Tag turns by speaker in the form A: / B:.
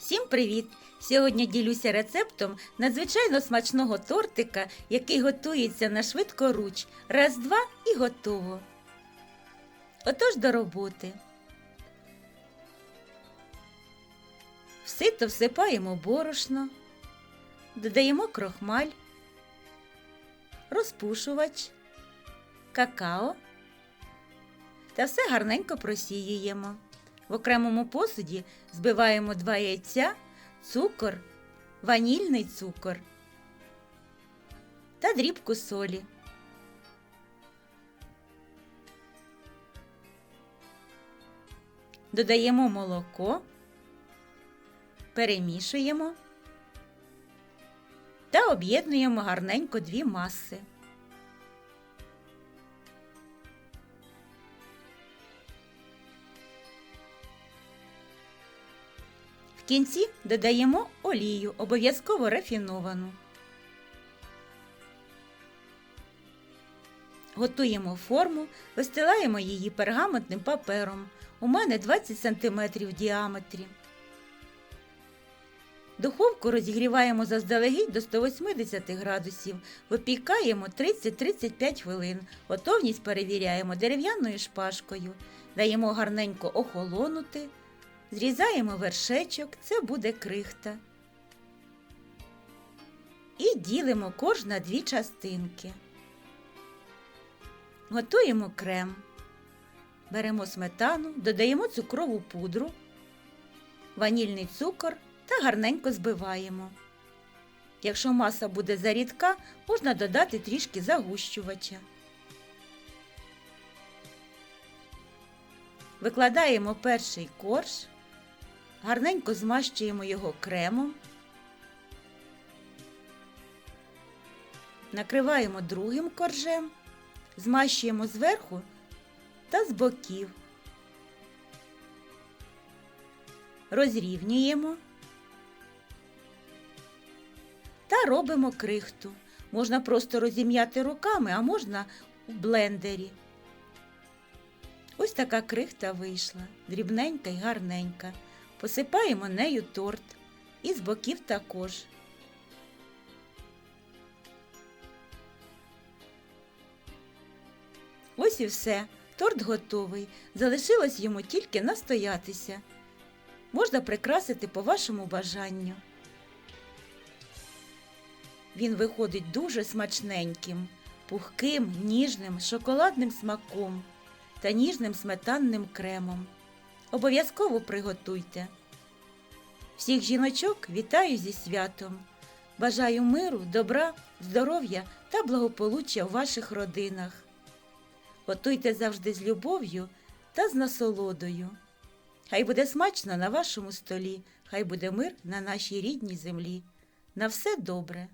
A: Всім привіт! Сьогодні ділюся рецептом надзвичайно смачного тортика, який готується на швидкоруч. Раз, два і готово. Отож до роботи. В сито всипаємо борошно, додаємо крохмаль, розпушувач, какао та все гарненько просіюємо. В окремому посуді збиваємо два яйця, цукор, ванільний цукор та дрібку солі. Додаємо молоко, перемішуємо та об'єднуємо гарненько дві маси. Кінці додаємо олію, обов'язково рафіновану. Готуємо форму, вистилаємо її пергаментним папером. У мене 20 см в діаметрі. Духовку розігріваємо заздалегідь до 180 градусів, випікаємо 30-35 хвилин. Готовність перевіряємо дерев'яною шпажкою, даємо гарненько охолонути. Зрізаємо вершечок, це буде крихта. І ділимо корж на дві частинки. Готуємо крем. Беремо сметану, додаємо цукрову пудру, ванільний цукор та гарненько збиваємо. Якщо маса буде зарідка, можна додати трішки загущувача. Викладаємо перший корж, гарненько змащуємо його кремом, накриваємо другим коржем, змащуємо зверху та з боків, розрівнюємо та робимо крихту. Можна просто розім'яти руками, а можна у блендері. Ось така крихта вийшла, дрібненька й гарненька. Посипаємо нею торт і з боків також. Ось і все. Торт готовий. Залишилось йому тільки настоятися. Можна прикрасити по вашому бажанню. Він виходить дуже смачненьким, пухким, ніжним, шоколадним смаком та ніжним сметанним кремом. Обов'язково приготуйте. Всіх жіночок вітаю зі святом. Бажаю миру, добра, здоров'я та благополуччя в ваших родинах. Готуйте завжди з любов'ю та з насолодою. Хай буде смачно на вашому столі, хай буде мир на нашій рідній землі. На все добре.